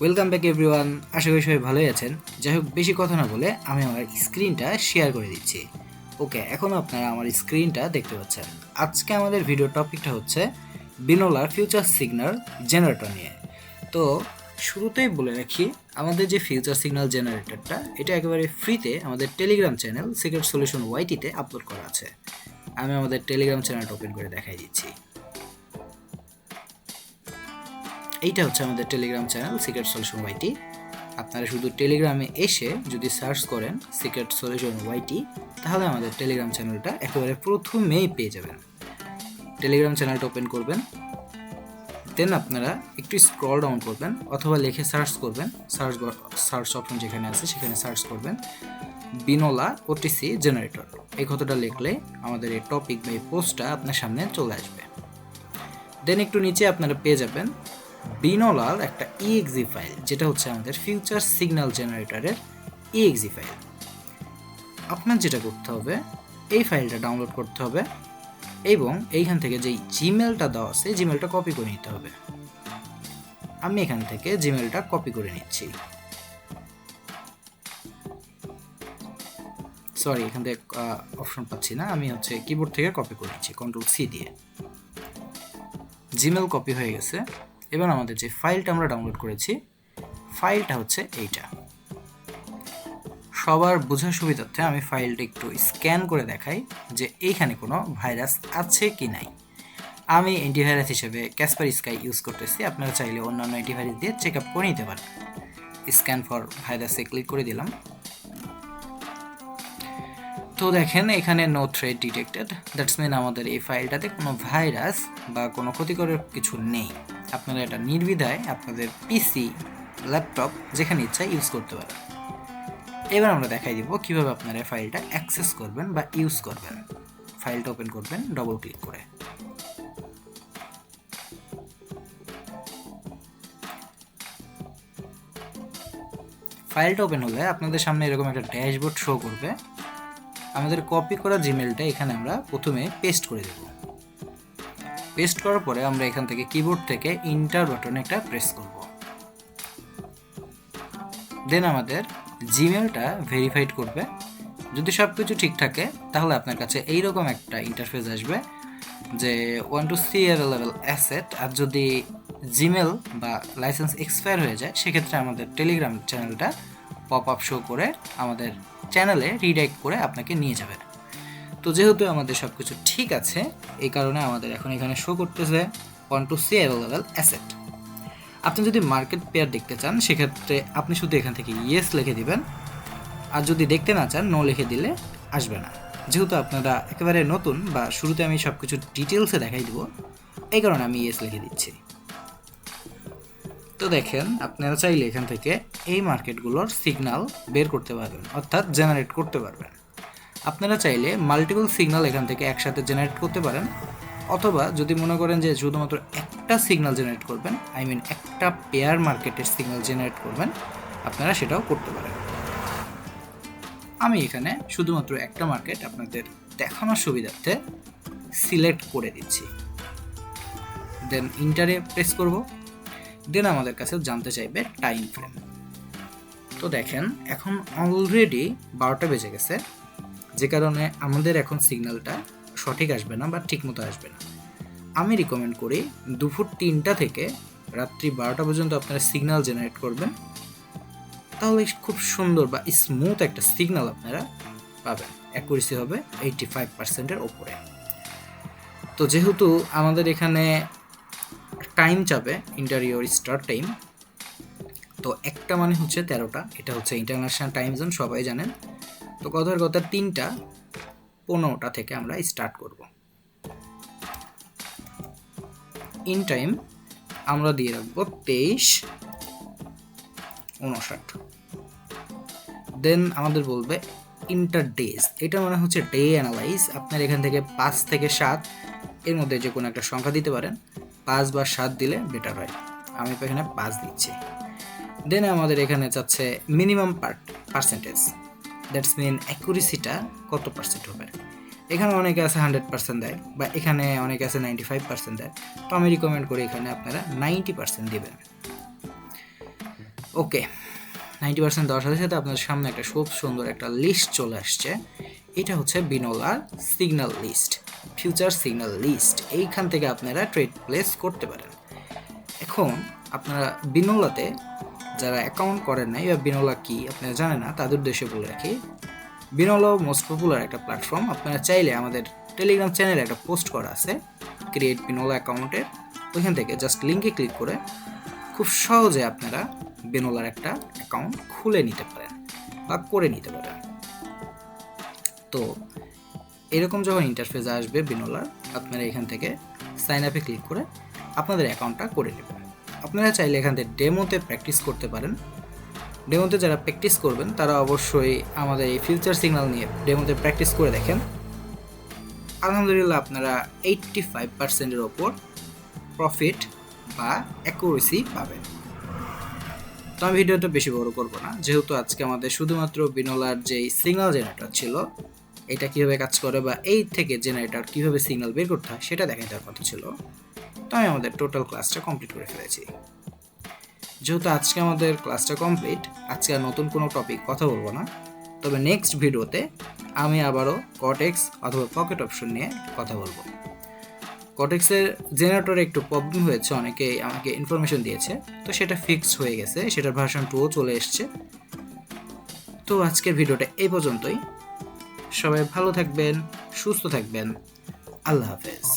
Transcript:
Welcome back everyone আশা করি সবাই ভালোই আছেন। যাই হোক, বেশি কথা না বলে আমি আমার স্ক্রিনটা শেয়ার করে দিচ্ছি। ওকে এখন আপনারা আমার স্ক্রিনটা দেখতে পাচ্ছেন। আজকে আমাদের ভিডিও টপিকটা হচ্ছে বিনোলার ফিউচার সিগন্যাল জেনারেটর নিয়ে। তো, শুরুতেই বলে রাখি, আমাদের যে ফিউচার সিগন্যাল জেনারেটরটা এটা একেবারে ফ্রিতে আমাদের টেলিগ্রাম চ্যানেল সিক্রেট সলিউশন ওয়াইটিতে আপলোড করা আছে। আমি আমাদের টেলিগ্রাম চ্যানেলটা ওপেন করে দেখাই দিচ্ছি। এইটা হচ্ছে আমাদের Telegram channel secret solution YT আপনারা শুধু টেলিগ্রামে এসে যদি সার্চ করেন সিক্রেট সলিউশন ওয়াইটি তাহলে আমাদের টেলিগ্রাম চ্যানেলটা একেবারে প্রথমেই পেয়ে যাবেন। টেলিগ্রাম চ্যানেলটা ওপেন করবেন। দেন আপনারা একটু স্ক্রল ডাউন করবেন অথবা লিখে সার্চ করবেন। সার্চ সার্চ অপশন যেখানে আছে সেখানে সার্চ করবেন। বিনোলা ওটিসি জেনারেটর এই কথাটা লিখলে আমাদের এই টপিক বা এই পোস্টটা আপনার সামনে চলে আসবে। দেন একটু নিচে আপনারা পেয়ে যাবেন বিনোলার একটা ইএক্সি ফাইল যেটা হচ্ছে আমাদের ফিউচার সিগন্যাল জেনারেটরের ইএক্সি ফাইল আপনার যেটা করতে হবে, এই ফাইলটা ডাউনলোড করতে হবে এবং এইখান থেকে যেই জিমেলটা দেওয়া আছে জিমেলটা কপি করে নিতে হবে। আমি এখান থেকে জিমেলটা কপি করে নিচ্ছি। সরি এখান থেকে অপশন পাচ্ছি না। আমি হচ্ছে কিবোর্ড থেকে কপি করে নিচ্ছি কন্ট্রোল সি দিয়ে। জিমেল কপি হয়ে গেছে। এবার আমাদের যে ফাইলটা আমরা ডাউনলোড করেছি, ফাইলটা হচ্ছে এইটা। সবার বোঝার সুবিধার্থে আমি ফাইলটা একটু স্ক্যান করে দেখাই যে এইখানে কোনো ভাইরাস আছে কি নাই। আমি অ্যান্টিভাইরাস হিসেবে ক্যাসপার স্কাই ইউজ করতেছি, আপনারা চাইলে অন্যান্য অ্যান্টিভাইরাস দিয়ে চেক আপ করে নিতে পারেন। স্ক্যান ফর ভাইরাসে ক্লিক করে দিলাম। তো দেখেন, এখানে no thread detected that's mean আমাদের এই ফাইলটাতে কোনো ভাইরাস বা কোনো ক্ষতিকর কিছু নেই। আপনারা এটা নির্বিধায় আপনাদের পিসি ল্যাপটপ যেখানে ইচ্ছা ইউজ করতে পারেন। এবার আমরা দেখাই দিব কীভাবে আপনারা ফাইলটা অ্যাক্সেস করবেন বা ইউজ করবেন। ফাইলটা ওপেন করবেন ডবল ক্লিক করে। ফাইলটা ওপেন হলে আপনাদের সামনে এরকম একটা ড্যাশবোর্ড শো করবে। আমাদের কপি করা জিমেলটা এখানে আমরা প্রথমে পেস্ট করে দেব। পেস্ট করার পরে আমরা এখান থেকে কিবোর্ড থেকে ইন্টার বাটনে একটা প্রেস করব। দেন আমাদের জিমেলটা ভেরিফাইড করবে। যদি সব কিছু ঠিক থাকে, তাহলে আপনার কাছে এইরকম একটা ইন্টারফেস আসবে যে one two C level asset আর যদি জিমেল বা লাইসেন্স এক্সপায়ার হয়ে যায়, সেক্ষেত্রে আমাদের টেলিগ্রাম চ্যানেলটা পপ আপ শো করে আমাদের চ্যানেলে রিডাইরেক্ট করে আপনাকে নিয়ে যাবে। তো যেহেতু আমাদের সব কিছু ঠিক আছে, এই কারণে আমাদের এখন এখানে শো করতেছে one two C available asset আপনি যদি মার্কেট পেয়ার দেখতে চান, সেক্ষেত্রে আপনি শুধু এখান থেকে ইয়েস লিখে দিবেন। আর যদি দেখতে না চান নো লিখে দিলে আসবে না। যেহেতু আপনারা একেবারে নতুন বা শুরুতে আমি সব কিছু ডিটেলসে দেখাই দিব, এই কারণে আমি ইয়েস লিখে দিচ্ছি। তো দেখেন, আপনারা চাইলে এখান থেকে এই মার্কেটগুলোর সিগনাল বের করতে পারবেন, অর্থাৎ জেনারেট করতে পারবেন। আপনারা চাইলে মাল্টিপল সিগনাল এখান থেকে একসাথে জেনারেট করতে পারেন, অথবা যদি মনে করেন যে শুধুমাত্র একটা সিগনাল জেনারেট করবেন আই মিন একটা পেয়ার মার্কেটের সিগনাল জেনারেট করবেন, আপনারা সেটাও করতে পারেন। আমি এখানে শুধুমাত্র একটা মার্কেট আপনাদের দেখানোর সুবিধার্থে সিলেক্ট করে দিচ্ছি। দেন ইন্টারে প্রেস করব। দেন আমাদের কাছে জানতে চাইবে টাইম ফ্রেম তো দেখেন, এখন অলরেডি বারোটা বেজে গেছে, যে কারণে আমাদের এখন সিগন্যালটা সঠিক আসবে না বা ঠিক মতো আসবে না। আমি রিকমেন্ড করি দুপুর তিনটা থেকে রাত্রি বারোটা পর্যন্ত আপনারা সিগন্যাল জেনারেট করবেন। তাহলে খুব সুন্দর বা স্মুথ একটা সিগন্যাল আপনারা পাবেন। অ্যাকুরেসি হবে এইটি ফাইভ পার্সেন্টের ওপরে। তো যেহেতু আমাদের এখানে টাইম চাবে ইন্টারিয়র স্টার্ট টাইম তো একটা মানে হচ্ছে তেরোটা, এটা হচ্ছে ইন্টারন্যাশনাল টাইম জোন সবাই জানেন। তো কথার কথা তিনটা, পনেরোটা থেকে আমরা স্টার্ট করব। ইন টাইম আমরা দিয়ে রাখব তেইশ উনষাট দেন আমাদের বলবে ইন্টার ডেজ এটা মানে হচ্ছে ডে অ্যানালাইজ আপনার এখান থেকে পাঁচ থেকে সাত, এর মধ্যে যে কোনো একটা সংখ্যা দিতে পারেন। পাঁচ বা সাত দিলে বেটার হয়। আমি তো এখানে পাঁচ দিচ্ছি। দেন আমাদের এখানে যাচ্ছে minimum part percentage that's mean অ্যাকুরেসিটা কত পার্সেন্ট হবে? এখানে অনেকে আছে হান্ড্রেড পার্সেন্ট দেয় বা এখানে অনেকে আছে নাইনটি ফাইভ পার্সেন্ট দেয়। তো আমি রিকমেন্ড করি এখানে আপনারা নাইনটি পার্সেন্ট দেবেন। ওকে নাইনটি পার্সেন্ট দেওয়ার সাথে সাথে আপনার সামনে একটা খুব সুন্দর একটা লিস্ট চলে আসছে। এটা হচ্ছে বিনোলার signal list future signal list এইখান থেকে আপনারা ট্রেড প্লেস করতে পারেন। এখন আপনারা বিনোলাতে যারা অ্যাকাউন্ট করেন নাই বা বিনোলা কি আপনারা জানেন না, তাদের উদ্দেশ্যে বলে রাখি বিনোলা মোস্ট পপুলার একটা প্ল্যাটফর্ম আপনারা চাইলে আমাদের টেলিগ্রাম চ্যানেলে একটা পোস্ট করা আছে ক্রিয়েট বিনোলা অ্যাকাউন্টের ওইখান থেকে জাস্ট লিঙ্কে ক্লিক করে খুব সহজে আপনারা বেনোলার একটা অ্যাকাউন্ট খুলে নিতে পারেন বা করে নিতে পারেন। তো এরকম যখন ইন্টারফেস আসবে বেনোলার, আপনারা এখান থেকে সাইন আপে ক্লিক করে আপনাদের অ্যাকাউন্টটা করে নেবেন। আপনারা চাইলে এখান থেকে ডেমোতে প্র্যাকটিস করতে পারেন। ডেমোতে যারা প্র্যাকটিস করবেন, তারা অবশ্যই আমাদের এই ফিউচার সিগন্যাল নিয়ে ডেমোতে প্র্যাকটিস করে দেখেন। আলহামদুলিল্লাহ আপনারা এইট্টি ফাইভ পার্সেন্টের ওপর প্রফিট বা অ্যাকুরেসি পাবেন। তো আমি ভিডিওটা বেশি বড় করব না। যেহেতু আজকে আমাদের শুধুমাত্র বিনোলার যেই সিগন্যাল জেনারেটর ছিল, এটা কীভাবে কাজ করে বা এই থেকে জেনারেটর কীভাবে সিগন্যাল বের করতে হয় সেটা দেখা দেওয়ার কথা ছিল। তো আমি আমাদের টোটাল ক্লাসটা কমপ্লিট করে ফেলেছি। যেহেতু আজকে আমাদের ক্লাসটা কমপ্লিট, আজকে আর নতুন কোনো টপিক কথা বলব না। তবে নেক্সট ভিডিওতে আমি আবারও কটেক্স অথবা পকেট অপশন নিয়ে কথা বলব। কটেক্সের জেনারেটরে একটু প্রবলেম হয়েছে, অনেকে আমাকে ইনফরমেশন দিয়েছে। তো সেটা ফিক্স হয়ে গেছে, সেটার ভার্সন টুও চলে এসছে। তো আজকের ভিডিওটা এই পর্যন্তই। সবাই ভালো থাকবেন, সুস্থ থাকবেন। আল্লাহ হাফেজ।